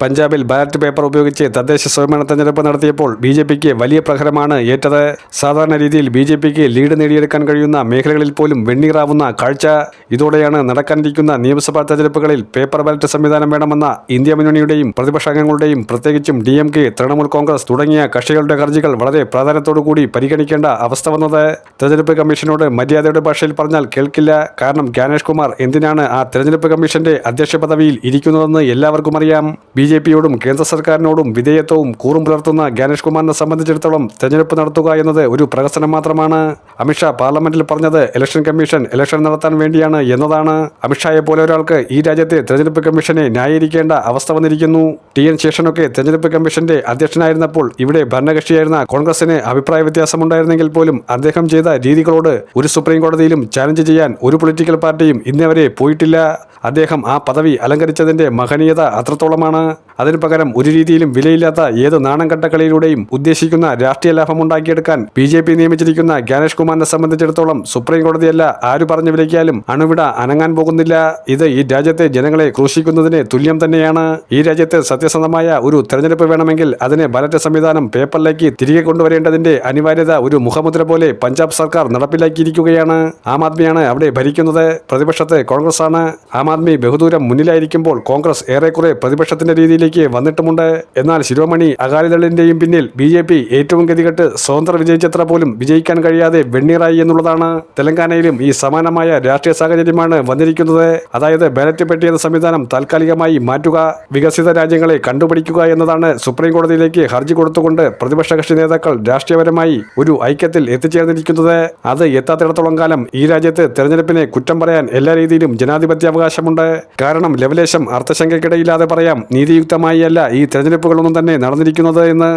പഞ്ചാബിൽ ballot paper ഉപയോഗിച്ച് തദ്ദേശ സ്വയംഭരണ തെരഞ്ഞെടുപ്പ് നടത്തിയപ്പോൾ ബി ജെ പിക്ക് വലിയ പ്രഹരമാണ് ഏറ്റത്. സാധാരണ രീതിയിൽ ബി ജെ പിക്ക് ലീഡ് നേടിയെടുക്കാൻ കഴിയുന്ന മേഖലകളിൽ പോലും വെണ്ണീറാവുന്ന കാഴ്ച. ഇതോടെയാണ് നടക്കാനിരിക്കുന്ന നിയമസഭാ തെരഞ്ഞെടുപ്പുകളിൽ പേപ്പർ ബാലറ്റ് സംവിധാനം വേണമെന്ന ഇന്ത്യ മുന്നണിയുടെയും പ്രതിപക്ഷാംഗങ്ങളുടെയും പ്രത്യേകിച്ചും D M K Trinamool Congress തുടങ്ങിയ കക്ഷികളുടെ ഹർജികൾ വളരെ പ്രാധാന്യത്തോടുകൂടി പരിഗണിക്കേണ്ട അവസ്ഥ വന്നത്. തെരഞ്ഞെടുപ്പ് കമ്മീഷനോട് മര്യാദയുടെ ഭാഷയിൽ പറഞ്ഞാൽ കേൾക്കില്ല. കാരണം ജ്ഞാനേഷ് കുമാർ എന്തിനാണ് ആ തെരഞ്ഞെടുപ്പ് കമ്മീഷന്റെ അധ്യക്ഷ പദവിയിൽ ഇരിക്കുന്നതെന്ന് എല്ലാവർക്കും അറിയാം. ബി ജെ പിയോടും കേന്ദ്ര സർക്കാരിനോടും വിധേയത്വവും കൂറും പുലർത്തുന്ന ഗാനേഷ് കുമാറിനെ സംബന്ധിച്ചിടത്തോളം തെരഞ്ഞെടുപ്പ് നടത്തുക എന്നത് ഒരു പ്രഹസനം മാത്രമാണ്. അമിത്ഷാ പാർലമെന്റിൽ പറഞ്ഞത് ഇലക്ഷൻ കമ്മീഷൻ ഇലക്ഷൻ നടത്താൻ വേണ്ടിയാണ് എന്നതാണ്. അമിത്ഷായെ പോലെ ഒരാൾക്ക് ഈ രാജ്യത്തെ തെരഞ്ഞെടുപ്പ് കമ്മീഷനെ ന്യായീകരിക്കേണ്ട അവസ്ഥ വന്നിരിക്കുന്നു. ടി എൻ ശേഷനൊക്കെ തെരഞ്ഞെടുപ്പ് കമ്മീഷന്റെ അധ്യക്ഷനായിരുന്നപ്പോൾ ഇവിടെ ഭരണകക്ഷിയായിരുന്ന കോൺഗ്രസിന് അഭിപ്രായ വ്യത്യാസമുണ്ടായിരുന്നെങ്കിൽ പോലും അദ്ദേഹം ചെയ്ത രീതികളോട് ഒരു സുപ്രീം കോടതിയിലും ചാലഞ്ച് ചെയ്യാൻ ഒരു പൊളിറ്റിക്കൽ പാർട്ടിയും ഇന്നേവരെ പോയിട്ടില്ല. അദ്ദേഹം ആ പദവി അലങ്കരിച്ചതിന്റെ മഹനീയത അത്രത്തോളമാണ്. അതിനു പകരം ഒരു രീതിയിലും വിലയില്ലാത്ത ഏത് നാണം കട്ടക്കളിയിലൂടെയും ഉദ്ദേശിക്കുന്ന രാഷ്ട്രീയ ലാഭം ഉണ്ടാക്കിയെടുക്കാൻ ബി നിയമിച്ചിരിക്കുന്ന ജ്ഞാനേഷ് കുമാറിനെ സംബന്ധിച്ചിടത്തോളം സുപ്രീം കോടതിയല്ല. ആര് പറഞ്ഞു വിലക്കിയാലും അണുവിട അനങ്ങാൻ പോകുന്നില്ല. ഇത് ഈ രാജ്യത്തെ ജനങ്ങളെ ക്രൂശിക്കുന്നതിന് തുല്യം തന്നെയാണ്. ഈ രാജ്യത്തെ സത്യസന്ധമായ ഒരു തെരഞ്ഞെടുപ്പ് വേണമെങ്കിൽ അതിനെ ബാലറ്റ് സംവിധാനം പേപ്പറിലേക്ക് തിരികെ കൊണ്ടുവരേണ്ടതിന്റെ അനിവാര്യത ഒരു മുഖമുദ്ര പോലെ പഞ്ചാബ് സർക്കാർ നടപ്പിലാക്കിയിരിക്കുകയാണ്. ആം ആദ്മിയാണ് അവിടെ ഭരിക്കുന്നത്. പ്രതിപക്ഷത്തെ കോൺഗ്രസ് ആണ് ആം ആദ്മി ബഹുദൂരം മുന്നിലായിരിക്കുമ്പോൾ കോൺഗ്രസ് ഏറെക്കുറെ പ്രതിപക്ഷത്തിന്റെ രീതിയിലേക്ക് വന്നിട്ടുമുണ്ട്. എന്നാൽ ശിരോമണി അകാലിദളിന്റെയും പിന്നിൽ ബി ഏറ്റവും ഗതികെട്ട് സ്വതന്ത്ര വിജയിച്ചത്ര പോലും വിജയിക്കാൻ കഴിയാതെ വെണ്ണീറായി എന്നുള്ളതാണ് തെലങ്കാനയിലും ഈ സമാനമായ രാഷ്ട്രീയ സാഹചര്യമാണ് വന്നിരിക്കുന്നത്. അതായത് ബാലറ്റ് പെട്ടി എന്ന സംവിധാനം താൽക്കാലികമായി മാറ്റുക വികസിത രാജ്യങ്ങളെ കണ്ടുപിടിക്കുക എന്നതാണ് സുപ്രീം കോടതിയിലേക്ക് ഹർജി കൊടുത്തുകൊണ്ട് പ്രതിപക്ഷ കക്ഷി നേതാക്കൾ രാഷ്ട്രീയപരമായി ഒരു ഐക്യത്തിൽ എത്തിച്ചേർന്നിരിക്കുന്നത്. അത് എത്താത്തിടത്തോളം കാലം ഈ രാജ്യത്ത് തെരഞ്ഞെടുപ്പിനെ കുറ്റം പറയാൻ എല്ലാ രീതിയിലും ജനാധിപത്യ അവകാശമുണ്ട് കാരണം ലവലേശം അർത്ഥശങ്കയ്ക്കിടയില്ലാതെ പറയാം നീതിയുക്തമായി അല്ല ഈ തെരഞ്ഞെടുപ്പുകളൊന്നും തന്നെ നടന്നിരിക്കുന്നത് എന്ന്.